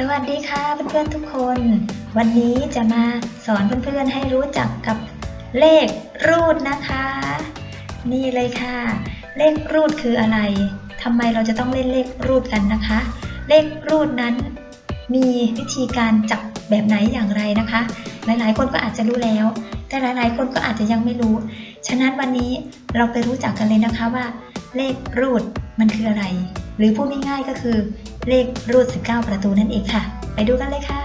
สวัสดีค่ะเพื่อนๆทุกคน วันนี้จะมาสอนเพื่อนๆให้รู้จักกับเลขรูดนะคะ นี่เลยค่ะ เลขรูดคืออะไรทำไมเราจะต้องเล่นเลขรูดกันนะคะ เลขรูดนั้นมีวิธีการจับแบบไหนอย่างไรนะคะ หลายๆ คนก็อาจจะรู้แล้ว แต่หลายๆ คนก็อาจจะยังไม่รู้ ฉะนั้นวันนี้เราไปรู้จักกันเลยนะคะว่า เลขรูดมันคืออะไร หรือพูดง่ายๆก็คือ เลขรูด 19 ประตูนั่นเองค่ะ ไปดูกันเลยค่ะ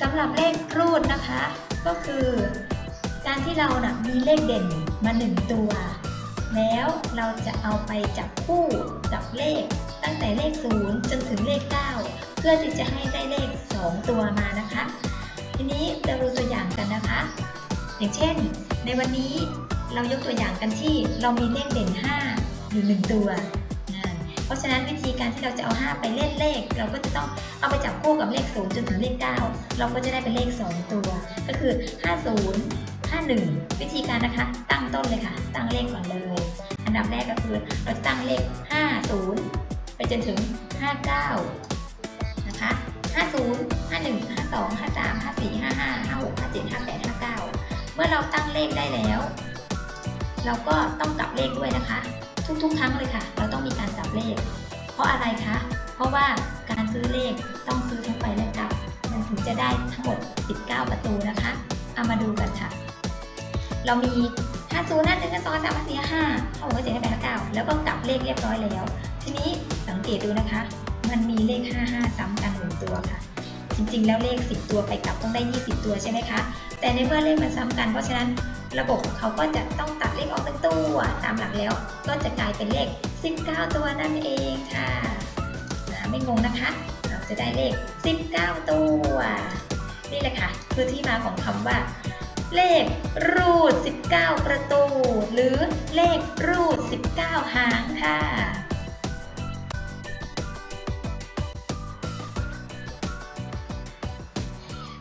สำหรับเลขรูดนะคะ ก็คือการที่เรานะมีเลขเด่นมาหนึ่งตัว แล้วเราจะเอาไปจับคู่กับเลขตั้งแต่เลข 0 จนถึงเลข 9 เพื่อที่จะให้ได้เลข 2 ตัวมานะคะ ทีนี้เราดูตัวอย่างกันนะคะ อย่างเช่น ในวันนี้เรายกตัวอย่างกันที่เรามีเลขเด่น 5 อยู่ 1 ตัว เพราะฉะนั้นวิธีการที่เราจะเอา 5 ไปเล่นเลข เราก็จะต้องเอาไปจับคู่กับเลข 0 จนถึงเลข 9 เราก็จะได้เป็นเลข 2 ตัว ก็คือ 50 51 วิธีการนะคะตั้งต้นเลยค่ะ ตั้งเลขก่อนเลย อันดับแรกก็คือเราจะตั้งเลข 50 ไปจนถึง 59 นะคะ 50 51 52 53 54 55 56 57 58 59 เมื่อเราตั้งเลขได้แล้ว เราก็ต้องกลับเลขด้วยนะคะ ทุกๆ ครั้งเลยค่ะ เราต้องมีการกลับเลข เพราะอะไรคะ เพราะว่าการซื้อเลขต้องซื้อทั้งไปและกลับ มันถึงจะได้ทั้งหมด 19 ประตูนะคะ เอามาดูกันค่ะ เรามี 50 51 52 3 4 5 6 7 8 9แล้วก็กลับเลขเรียบร้อยแล้ว ทีนี้สังเกตดูนะคะ มันมีเลข 55 ซ้ำกันหนึ่งตัวค่ะ จริงๆ แล้วเลข 10 ตัวไปกลับต้องได้ 20 ตัวใช่ไหมคะ แต่ในเมื่อเลขมันซ้ำกัน เพราะฉะนั้นระบบเขาก็จะต้องตัดเลขออกหนึ่งตัวตามหลักแล้ว ก็จะกลายเป็นเลข 19 ตัวนั่นเองค่ะ ไม่งงนะคะ เราจะได้เลข 19 ตัว นี่แหละค่ะคือที่มาของคำว่า เลขรูด 19 ประตู หรือเลขรูด 19 หางค่ะ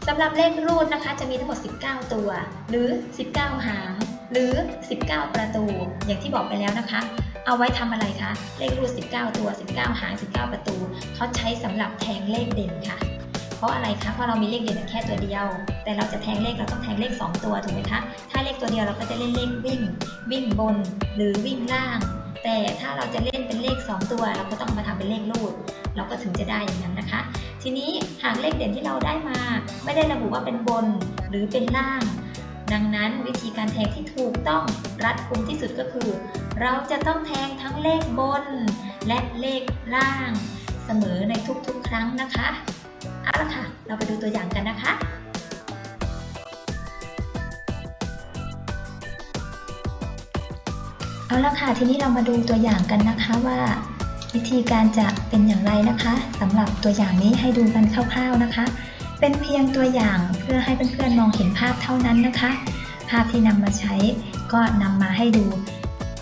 สำหรับเลขรูดนะคะจะมีทั้งหมด 19 ตัว หรือ 19 หาง หรือ 19 ประตู อย่างที่บอกไปแล้วนะคะ เอาไว้ทำอะไรคะ เลขรูด 19 ตัว 19 หาง 19 ประตู เขาใช้สำหรับแทงเลขเด่นค่ะ เพราะอะไรคะ เพราะเรามีเลขเด่นแค่ตัวเดียว แต่เราจะแทงเลขเราต้องแทงเลข 2 ตัวถูกไหมคะ ถ้าเลขตัวเดียวเราก็จะเล่นเลขวิ่ง วิ่งบน หรือวิ่งล่าง แต่ถ้าเราจะเล่นเป็นเลข 2 ตัว เราก็ต้องมาทำเป็นเลขรูด เราก็ถึงจะได้อย่างนั้นนะคะ ทีนี้หากเลขเด่นที่เราได้มา ไม่ได้ระบุว่าเป็นบนหรือเป็นล่าง ดังนั้นวิธีการแทงที่ถูกต้องรัดกุมที่สุดก็คือ เราจะต้องแทงทั้งเลขบน และเลขล่าง เสมอในทุกๆ ครั้งนะคะเอาละค่ะ เราไปดูตัวอย่างกันนะคะเอาละค่ะ ทีนี้เรามาดูตัวอย่างกันนะคะว่า วิธีการจะเป็นอย่างไรนะคะสำหรับตัวอย่างนี้ให้ดูกันคร่าวๆนะคะ เป็นเพียงตัวอย่างเพื่อให้เพื่อนๆมองเห็นภาพเท่านั้นนะคะ ภาพที่นำมาใช้ก็นำมาให้ดู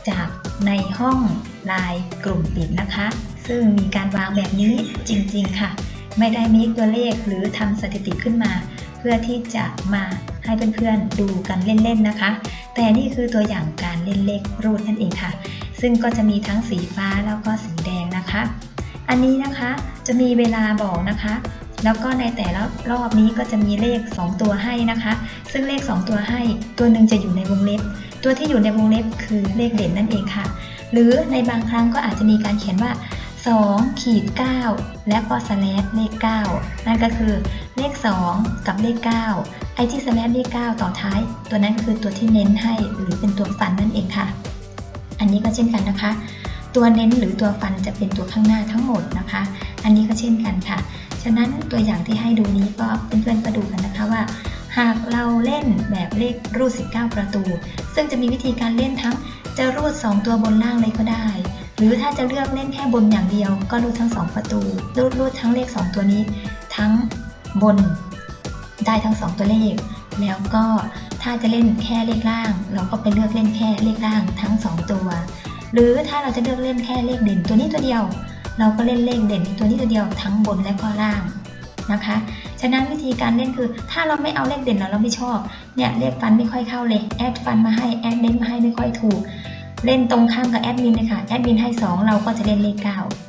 จากในห้องไลน์กลุ่มปิดนะคะ ซึ่งมีการวางแบบนี้จริงๆค่ะ ไม่ได้มีตัวเลขหรือทำสถิติขึ้นมา เพื่อที่จะมาให้เพื่อนๆดูกันเล่นๆนะคะ แต่นี่คือตัวอย่างการเล่นเลขรูดนั่นเองค่ะ ซึ่งก็จะมีทั้งสีฟ้าแล้วก็สีแดง นะคะ อันนี้นะคะจะมีเวลาบอกนะคะ แล้วก็ในแต่ละรอบนี้ก็จะมีเลข 2 ตัวให้นะคะ ซึ่งเลข 2 ตัวให้ ตัวหนึ่งจะอยู่ในวงเล็บ ตัวที่อยู่ในวงเล็บคือเลขเด่นนั่นเองค่ะ หรือในบางครั้งก็อาจจะมีการเขียนว่า2ขีด9และก็สแลชเลข 9 นั่นก็คือเลข 2 กับเลข 9 ไอ้ที่สแลชเลข 9 ต่อท้าย ตัวนั้นก็คือตัวที่เน้นให้หรือเป็นตัวฟันนั่นเองค่ะ อันนี้ก็เช่นกันนะคะ ตัวเน้นหรือตัวฟันจะเป็นตัวข้างหน้าทั้งหมดนะคะ อันนี้ก็เช่นกันค่ะ ฉะนั้นตัวอย่างที่ให้ดูนี้ก็เพื่อนๆก็ดูกันนะคะว่า หากเราเล่นแบบเลขรูด 19 ประตู ซึ่งจะมีวิธีการเล่นทั้ง จะรูด 2 ตัวบนล่างเลยก็ได้ หรือถ้าจะเลือกเล่นแค่บนอย่างเดียว ก็รูดทั้ง 2 ประตู รูดรูดทั้งเลข 2 ตัวนี้ ทั้งบน ได้ทั้ง 2 ตัวเลข แล้วก็ถ้าจะเล่นแค่เลขล่าง เราก็ไปเลือกเล่นแค่เลขล่างทั้ง 2 ตัว หรือถ้าเราจะเลือกเล่นแค่เลขเด่นตัวนี้ตัวเดียว เราก็เล่นเลขเด่นตัวนี้ตัวเดียวทั้งบนและก็ล่างนะคะ ฉะนั้นวิธีการเล่นคือ ถ้าเราไม่เอาเลขเด่นเราเราไม่ชอบ เนี่ยเลขฟันไม่ค่อยเข้าเลย แอดฟันมาให้ แอดเน้นมาให้ไม่ค่อยถูก เล่นตรงข้ามกับแอดมินเลยค่ะ แอดมินให้ 2 เราก็จะเล่นเลข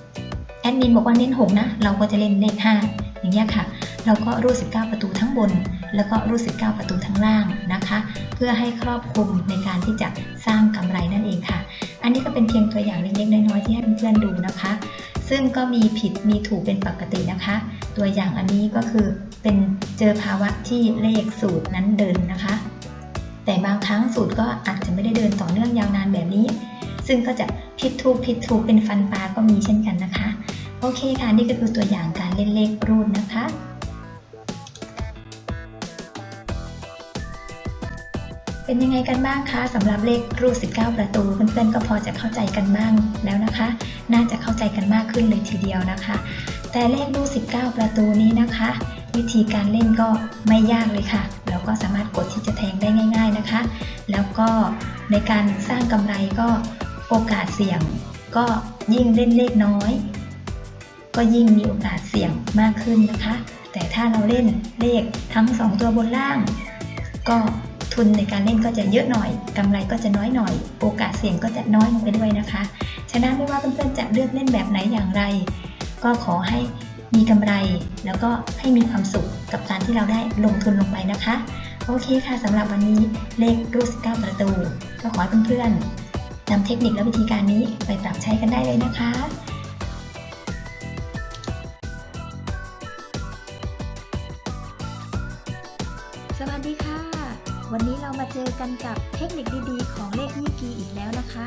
9 แอดมินบอกว่าเล่น6 นะ เราก็จะเล่นเลข 5 อย่างเงี้ยค่ะ เราก็รูด19 ประตูทั้งบน แล้วก็รูด19 ประตูทั้งล่างนะคะ เพื่อให้ครอบคลุมในการที่จะสร้างกำไรนั่นเองค่ะ อันนี้ก็เป็นเพียงตัวอย่างเล็กๆน้อยๆที่ให้เพื่อนๆดูนะคะ ซึ่งก็มีผิดมีถูกเป็นปกตินะคะ ตัวอย่างอันนี้ก็คือเป็นเจอภาวะที่เลขสูตรนั้นเดินนะคะ แต่บางครั้งสูตรก็อาจจะไม่ได้เดินต่อเนื่องยาวนานแบบนี้ ซึ่งก็จะผิดถูกผิดถูกเป็นฟันปลาก็มีเช่นกันนะคะ โอเคค่ะนี่ก็คือตัวอย่างการเล่นเลขรูดนะคะ เป็นยังไงกันบ้างคะสำหรับเลขรูด19 ประตูเพื่อนๆก็พอจะเข้าใจกันบ้างแล้วนะคะ น่าจะเข้าใจกันมากขึ้นเลยทีเดียวนะคะ แต่เลขรูด19 ประตูนี้นะคะ วิธีการเล่นก็ไม่ยากเลยค่ะเราก็สามารถกดที่จะแทงได้ง่าย ๆนะคะ แล้วก็ในการสร้างกำไรก็โอกาสเสี่ยงก็ยิ่งเล่นเลขน้อย ก็ยิ่งมีโอกาสเสี่ยงมากขึ้นนะคะ แต่ถ้าเราเล่นเลขทั้ง 2 ตัวบนล่าง ก็ ทุนในการเล่นก็จะเยอะหน่อยกำไรก็จะน้อยหน่อย โอกาสเสี่ยงก็จะน้อยลงไปด้วยนะคะ ฉะนั้นไม่ว่าเพื่อนๆจะเลือกเล่นแบบไหนอย่างไร ก็ขอให้มีกำไร แล้วก็ให้มีความสุขกับการที่เราได้ลงทุนลงไปนะคะ โอเคค่ะสำหรับวันนี้เลขรูด19ประตู ก็ขอให้เพื่อนๆนำเทคนิคและวิธีการนี้ไปปรับใช้กันได้เลยนะคะ กันกับเทคนิคดีๆ ของเลขยี่กีอีกแล้วนะคะ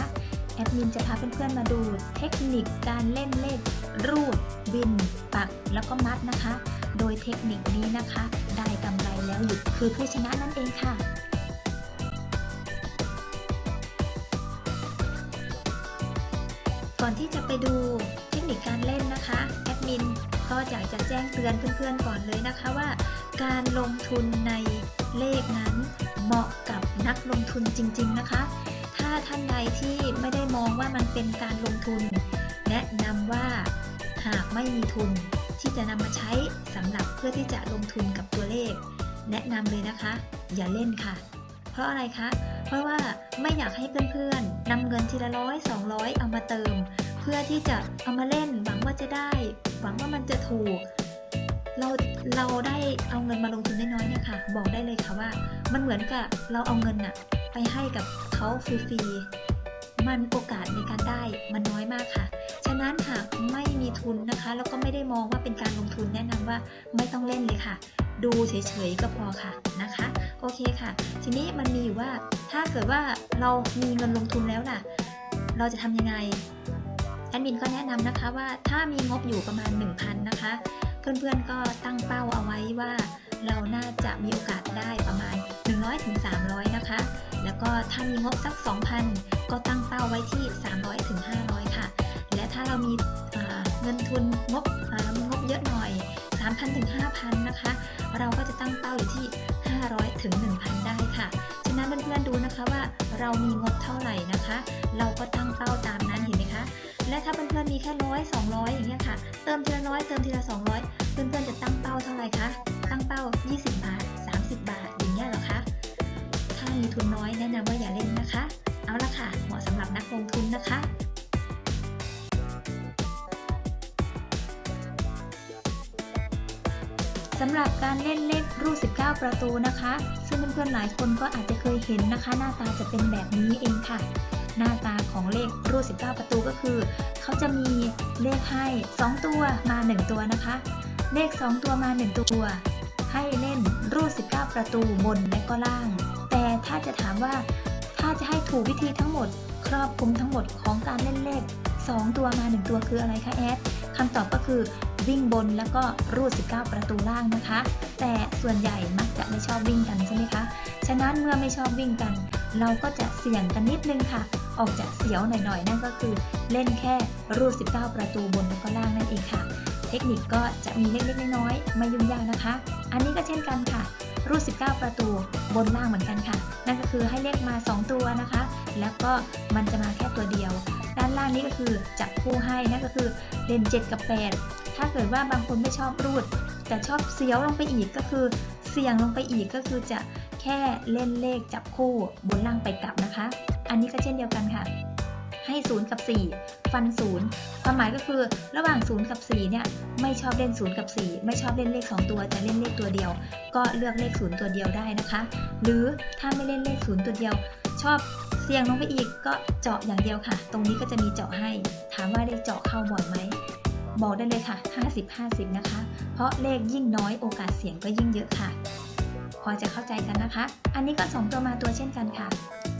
แอดมินจะพาเพื่อนๆมาดูเทคนิคการเล่นเลข รูด บิน ปัก แล้วก็มัดนะคะ โดยเทคนิคนี้นะคะ ได้กำไรแล้วหยุดคือผู้ชนะนั่นเองค่ะก่อนที่จะไปดูเทคนิคการเล่นนะคะแอดมินก็อยากจะแจ้งเตือนเพื่อนๆก่อนเลยนะคะว่า การลงทุนใน เลขนั้น เหมาะกับนักลงทุนจริง ๆ นะคะ ถ้าท่านใดที่ไม่ได้มองว่ามันเป็นการลงทุน แนะนำว่าหากไม่มีทุนที่จะนำมาใช้สำหรับเพื่อที่จะลงทุนกับตัวเลข แนะนำเลยนะคะ อย่าเล่นค่ะ เพราะอะไรคะ เพราะว่าไม่อยากให้เพื่อนๆนำเงินทีละร้อยสองร้อยเอามาเติม เพื่อที่จะเอามาเล่นหวังว่าจะได้ หวังว่ามันจะถูก เราเราได้เอาเงินมาลงทุนน้อยๆเนี่ยค่ะ บอกได้เลยค่ะว่า มันเหมือนกับเราเอาเงินอะไปให้กับเขาฟรีๆมันโอกาสในการได้มันน้อยมากค่ะ ฉะนั้นหากไม่มีทุนนะคะ แล้วก็ไม่ได้มองว่าเป็นการลงทุนแนะนำว่าไม่ต้องเล่นเลยค่ะ ดูเฉยๆก็พอค่ะนะคะ โอเคค่ะ ทีนี้มันมีอยู่ว่าถ้าเกิดว่าเรามีเงินลงทุนแล้วล่ะ เราจะทำยังไงแอดมินก็แนะนำนะคะว่าถ้ามีงบอยู่ประมาณ 1,000นะคะ เพื่อนๆก็ตั้งเป้าเอาไว้ว่า เราน่าจะมีโอกาสได้ประมาณ 100-300ถึงนะคะ แล้วก็ถ้ามีงบสัก 2,000 ก็ตั้งเป้าไว้ที่ 300-500ถึงค่ะ และถ้าเรามีเงินทุนงบงบเยอะหน่อย 3,000ถึง5,000 นะคะ เราก็จะตั้งเป้าอยู่ที่ 500ถึง1,000 ได้ค่ะ ฉะนั้นเพื่อนๆดูนะคะว่าเรามีงบเท่าไหร่นะคะ เราก็ตั้งเป้าตามนั้นเห็นไหมคะ และถ้าเพื่อนๆมีแค่ร้อยสองร้อยอย่างเงี้ยค่ะ เติมทีละร้อยเติมทีละสองร้อยเพื่อนๆจะตั้งเป้าเท่าไหร่คะ ตั้งเป้า 20 บาท 30 บาท อย่างเงี้ยเหรอคะ ถ้ามีทุนน้อยแนะนำว่าอย่าเล่นนะคะ เอาละค่ะ เหมาะสำหรับนักลงทุนนะคะสำหรับการเล่นเลขรูด19 ประตูนะคะ ซึ่งเพื่อนๆหลายคนก็อาจจะเคยเห็นนะคะ หน้าตาจะเป็นแบบนี้เองค่ะ หน้าตาของเลขรูด 19 ประตูก็คือ เขาจะมีเลขให้ 2 ตัวมา 1 ตัวนะคะ เลข 2 ตัวมา 1 ตัว ให้เล่นรูด 19 ประตูบนและก็ล่าง แต่ถ้าจะถามว่า ถ้าจะให้ถูกวิธีทั้งหมด ครอบคลุมทั้งหมดของการเล่นเลข 2 ตัวมา 1 ตัวคืออะไรคะแอดคำตอบก็คือวิ่งบนแล้วก็รูด 19 ประตูล่างนะคะ แต่ส่วนใหญ่มักจะไม่ชอบวิ่งกันใช่ไหมคะ ฉะนั้นเมื่อไม่ชอบวิ่งกัน เราก็จะเสี่ยงกันนิดนึงค่ะ ออกจากเสียวหน่อยๆ นั่นก็คือเล่นแค่รูด 19 ประตูบนแล้วก็ล่างนั่นเองค่ะ เทคนิคก็จะมีเล็กๆน้อยๆไม่ยุ่งยากนะคะ อันนี้ก็เช่นกันค่ะ รูด 19 ประตูบนล่างเหมือนกันค่ะ นั่นก็คือให้เลขมา 2 ตัวนะคะ แล้วก็มันจะมาแค่ตัวเดียว ด้านล่างนี้ก็คือจับคู่ให้นั่นก็คือเล่น7 กับ 8 ถ้าเกิดว่าบางคนไม่ชอบรูด แต่ชอบเสียวลงไปอีกก็คือเสี่ยงลงไปอีกก็คือจะแค่เล่นเลขจับคู่บนล่างไปกลับนะคะ อันนี้ก็เช่นเดียวกันค่ะ ให้ 0 กับ 4 ฟัน 0 ความหมายก็คือระหว่าง 0 กับ 4 เนี่ย ไม่ชอบเล่น 0 กับ 4 ไม่ชอบเล่นเลข 2 ตัว จะเล่นเลขตัวเดียว ก็เลือกเลข 0 ตัวเดียวได้นะคะ หรือถ้าไม่เล่นเลข 0 ตัวเดียว ชอบเสี่ยงลงไปอีกก็เจาะอย่างเดียวค่ะ ตรงนี้ก็จะมีเจาะให้ ถามว่าได้เจาะเข้าบ่อยไหมบอกได้เลยค่ะ 50-50 นะคะ เพราะเลขยิ่งน้อยโอกาสเสี่ยงก็ยิ่งเยอะค่ะ พอจะเข้าใจกันนะคะ อันนี้ก็ 2 ตัวมาตัวเช่นกันค่ะ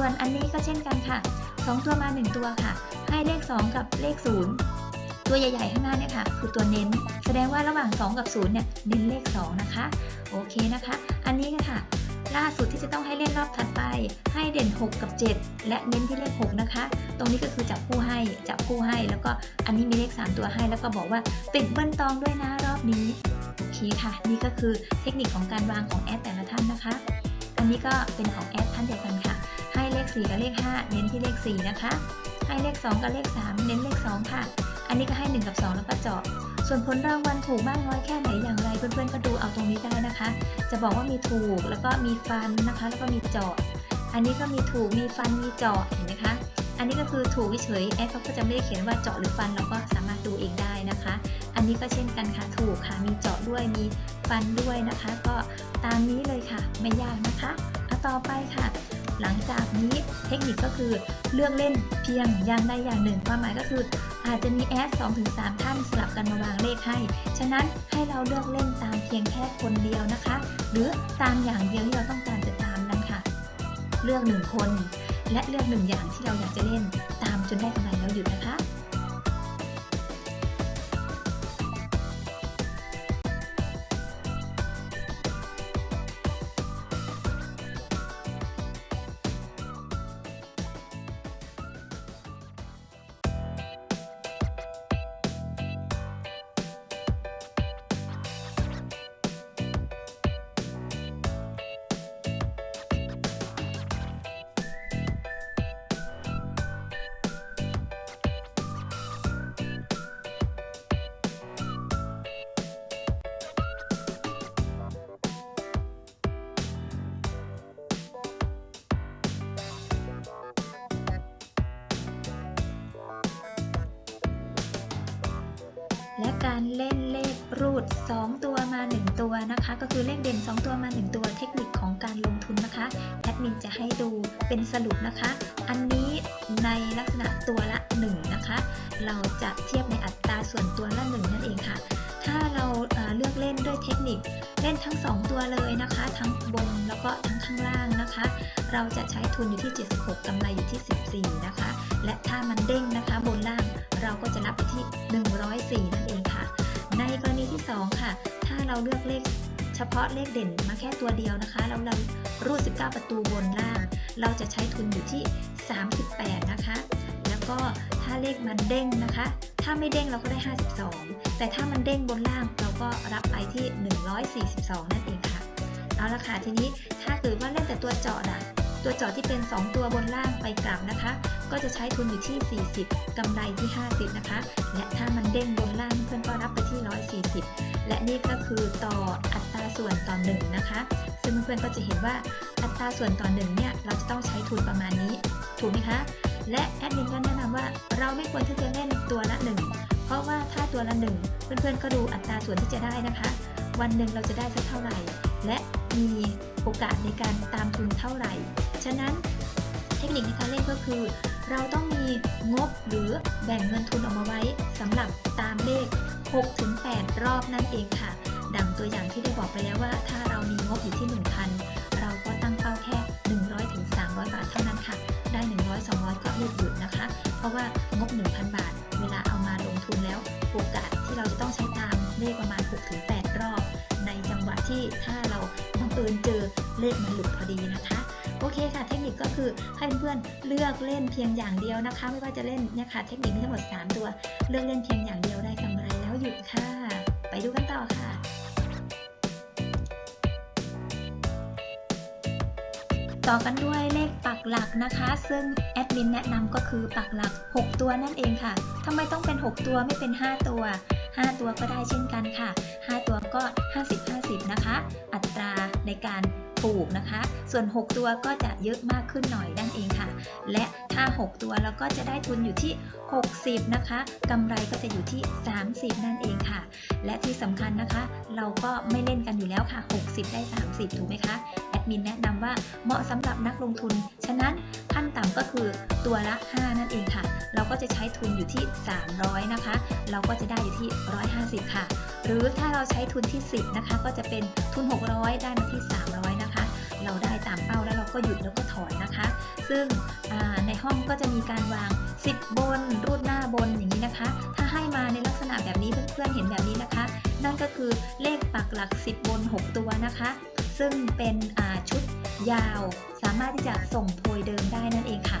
ส่วนอันนี้ก็เช่นกันค่ะ 2 ตัวมา 1 ตัวค่ะ ให้เลข 2 กับเลข 0 ตัวใหญ่ๆข้างหน้าเนี่ยค่ะ คือตัวเน้น แสดงว่าระหว่าง 2 กับ0เนี่ยเน้นเลข 2 นะคะ โอเคนะคะ อันนี้ค่ะล่าสุดที่จะต้องให้เล่นรอบถัดไป ให้เด่น 6 กับ 7 และเน้นที่เลข 6 นะคะ ตรงนี้ก็คือจับคู่ให้จับคู่ให้แล้วก็อันนี้มีเลข 3 ตัวให้ แล้วก็บอกว่าติดเบิ้ลตองด้วยนะรอบนี้โอเคค่ะ นี่ก็คือเทคนิคของการวางของแอดแต่ละท่านนะคะ อันนี้ก็เป็นของแอดท่านเดียวกันค่ะ 4 กับเลข 5 เน้นที่เลข 4 นะคะ ให้เลข 2 กับเลข 3 เน้นเลข 2 ค่ะ อันนี้ก็ให้ 1 กับ 2 แล้วก็เจาะ ส่วนผลรางวัลถูกมากน้อยแค่ไหนอย่างไรเพื่อนๆก็ดูเอาตรงนี้ได้นะคะ จะบอกว่ามีถูกแล้วก็มีฟันนะคะ แล้วก็มีเจาะ อันนี้ก็มีถูกมีฟันมีเจาะเห็นไหมคะอันนี้ก็คือถูกเฉยๆแอดเขาก็จะไม่ได้เขียนว่าเจาะหรือฟันเราก็สามารถดูเองได้นะคะ อันนี้ก็เช่นกันค่ะถูกค่ะมีเจาะด้วยมีฟันด้วยนะคะ ก็ตามนี้เลยค่ะ ไม่ยากนะคะ เอาต่อไปค่ะ หลังจากนี้เทคนิคก็คือเลือกเล่นเพียงอย่างใดอย่างหนึ่ง ความหมายก็คือ อาจจะมีแอด2-3ท่านสลับกันมาวางเลขให้ ฉะนั้นให้เราเลือกเล่นตามเพียงแค่คนเดียวนะคะ หรือตามอย่างเดียวที่เราต้องการจะตามนั้นค่ะ เลือกหนึ่งคน และเลือกหนึ่งอย่างที่เราอยากจะเล่น ตามจนได้กำไรแล้วหยุดนะคะ การเล่นเลขรูด 2 ตัวมา 1 ตัวนะคะ ก็คือเลขเด่น 2 ตัวมา 1 ตัวเทคนิคของการลงทุนนะคะแอดมินจะให้ดูเป็นสรุปนะคะ อันนี้ในลักษณะตัวละ 1 นะคะ เราจะเทียบในอัตราส่วนตัวละ 1 นั่นเองค่ะ ถ้าเราเลือกเล่นด้วยเทคนิคเล่นทั้ง 2 ตัวเลยนะคะ ทั้งบนแล้วก็ทั้งข้างล่างนะคะ เราจะใช้ทุนอยู่ที่ 76กำไรอยู่ที่ 14 นะคะ และถ้ามันเด้งนะคะบนล่าง เราก็จะรับไปที่ 104 นั่นเองค่ะ ในกรณีที่ 2 ค่ะ ถ้าเราเลือกเลขเฉพาะเลขเด่นมาแค่ตัวเดียวนะคะแล้วเรารูด 19 ประตูบนล่าง เราจะใช้ทุนอยู่ที่ 38 นะคะ แล้วก็ถ้าเลขมันเด้งนะคะ ถ้าไม่เด้งเราก็ได้ 52 แต่ถ้ามันเด้งบนล่างเราก็รับไปที่ 142 นั่นเองค่ะ เอาละค่ะ ทีนี้ถ้าเกิดว่าเล่นแต่ตัวเจาะอะ ตัวเจาะที่เป็น 2 ตัวบนล่างไปกลับนะคะ ก็จะใช้ทุนอยู่ที่ 40กำไรที่ 50 นะคะ และถ้ามันเด้งบนล่างเพื่อนก็รับไปที่ 140 และนี่ก็คือต่ออัตราส่วนต่อหนึ่งนะคะ ซึ่งเพื่อนๆก็จะเห็นว่าอัตราส่วนต่อหนึ่งเนี่ยเราจะต้องใช้ทุนประมาณนี้ ถูกไหมคะ และแอดมินก็แนะนำว่าเราไม่ควรที่จะเล่นตัวละหนึ่งเพราะว่าถ้าตัวละหนึ่งเพื่อนๆก็ดูอัตราส่วนที่จะได้นะคะ วันหนึ่งเราจะได้สักเท่าไหร่ และมีโอกาสในการตามทุนเท่าไหร่ ฉะนั้นเทคนิคในการเล่นก็คือ เราต้องมีงบหรือแบ่งเงินทุนออกมาไว้สำหรับตามเลข 6-8 รอบนั่นเองค่ะ ดังตัวอย่างที่ได้บอกไปแล้วว่า ถ้าเรามีงบอยู่ที่ 1,000 เราก็ตั้งเป้าแค่ 100-300 บาทเท่านั้นค่ะ ได้ 100 200 ก็รีบหยุดนะคะ เพราะว่างบ 1,000 บาท เวลาเอามาลงทุนแล้วโอกาสที่เราจะต้องใช้ตามเลขประมาณ 6-8 รอบ ในจังหวะที่ถ้าเราบังเอิญเจอเลขมันหลุดพอดีนะคะ โอเคค่ะ เทคนิคก็คือให้เพื่อนๆเลือกเล่นเพียงอย่างเดียวนะคะ ไม่ว่าจะเล่นเนี่ยค่ะ เทคนิคมีทั้งหมด 3 ตัว เลือกเล่นเพียงอย่างเดียวได้กำไรแล้วหยุดค่ะ ไปดูกันต่อค่ะต่อกันด้วยเลขปักหลักนะคะ ซึ่งแอดมินแนะนำก็คือปักหลัก 6 ตัวนั่นเองค่ะทำไมต้องเป็น 6 ตัวไม่เป็น 5 ตัว 5 ตัวก็ได้เช่นกันค่ะ 5 ตัวก็ 50-50 นะคะ อัตราในการ ปลูกนะคะ ส่วน 6 ตัวก็จะเยอะมากขึ้นหน่อยนั่นเองค่ะ และถ้า 6 ตัวเราก็จะได้ทุนอยู่ที่ 60 นะคะกำไรก็จะอยู่ที่ 30 นั่นเองค่ะ และที่สำคัญนะคะ เราก็ไม่เล่นกันอยู่แล้วค่ะ 60 ได้ 30 ถูกไหมคะ แอดมินแนะนำว่าเหมาะสำหรับนักลงทุน ฉะนั้นขั้นต่ำก็คือตัวละ 5 นั่นเองค่ะ เราก็จะใช้ทุนอยู่ที่ 300 นะคะ เราก็จะได้อยู่ที่ 150 ค่ะ หรือถ้าเราใช้ทุนที่ 10 นะคะ ก็จะเป็นทุน 600 ได้มาที่ 300 นะคะ ก็หยุดแล้วก็ถอยนะคะ ซึ่งในห้องก็จะมีการวาง 10 บน รูดหน้าบนอย่างนี้นะคะ ถ้าให้มาในลักษณะแบบนี้เพื่อนๆเห็นแบบนี้นะคะ นั่นก็คือเลขปักหลัก 10 บน 6 ตัวนะคะ ซึ่งเป็นชุดยาว สามารถที่จะส่งโพยเดิมได้นั่นเองค่ะ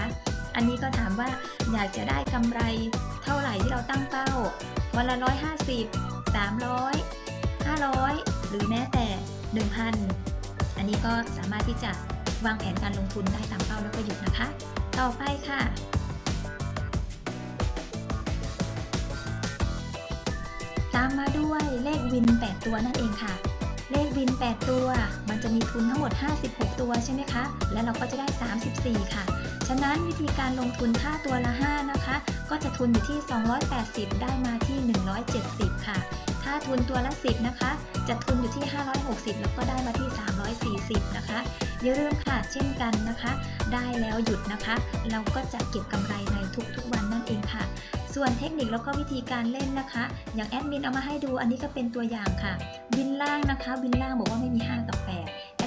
ะ อันนี้ก็ถามว่าอยากจะได้กำไรเท่าไหร่ที่เราตั้งเป้า วันละ 150 300 500 หรือแม้แต่ 1,000 อันนี้ก็สามารถที่จะวางแผนการลงทุนได้ตามเป้าแล้วก็หยุดนะคะ ต่อไปค่ะตามมาด้วยเลขวิน 8 ตัวนั่นเองค่ะ เลขวิน 8 ตัว มันจะมีทุนทั้งหมด 56 ตัวใช่ไหมคะ และเราก็จะได้ 34 ค่ะะนั้นวิธีการลงทุนถ้าตัวละ 5 นะคะ ก็จะทุนอยู่ที่ 280 ได้มาที่ 170 ค่ะ ถ้าทุนตัวละ 10 นะคะ จะทุนอยู่ที่ 560 แล้วก็ได้มาที่ 340 นะคะอย่าลืมค่ะเช่นกันนะคะ ได้แล้วหยุดนะคะ เราก็จะเก็บกำไรในทุกๆวันนั่นเองค่ะ ส่วนเทคนิคแล้วก็วิธีการเล่นนะคะ อย่างแอดมินเอามาให้ดูอันนี้ก็เป็นตัวอย่างค่ะวินล่างนะคะวินล่างบอกว่าไม่มี 5 กับ8แอด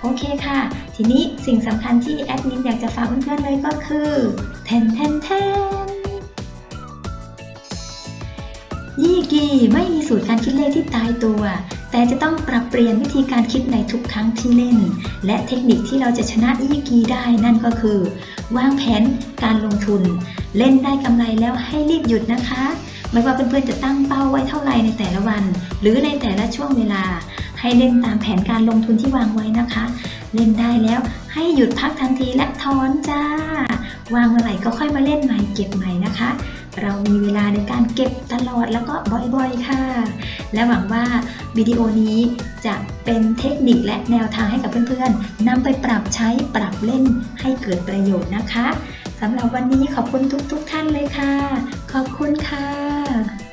โอเคค่ะ ทีนี้สิ่งสำคัญที่แอดมินอยากจะฝากเพื่อนๆเลยก็คือแทนแทนแทนยี่กีไม่มีสูตรการคิดเลขที่ตายตัว แต่จะต้องปรับเปลี่ยนวิธีการคิดในทุกครั้งที่เล่น และเทคนิคที่เราจะชนะยี่กีได้นั่นก็คือ วางแผนการลงทุน เล่นได้กำไรแล้วให้รีบหยุดนะคะ ไม่ว่าเพื่อนๆจะตั้งเป้าไว้เท่าไหร่ในแต่ละวัน หรือในแต่ละช่วงเวลา ให้เล่นตามแผนการลงทุนที่วางไว้นะคะ เล่นได้แล้วให้หยุดพักทันทีและถอนจ้า วางเมื่อไหร่ก็ค่อยมาเล่นใหม่เก็บใหม่นะคะ เรามีเวลาในการเก็บตลอดแล้วก็บ่อยๆค่ะ และหวังว่าวิดีโอนี้จะเป็นเทคนิคและแนวทางให้กับเพื่อนๆนำไปปรับใช้ปรับเล่นให้เกิดประโยชน์นะคะสำหรับวันนี้ขอบคุณทุกๆท่านเลยค่ะ ขอบคุณค่ะ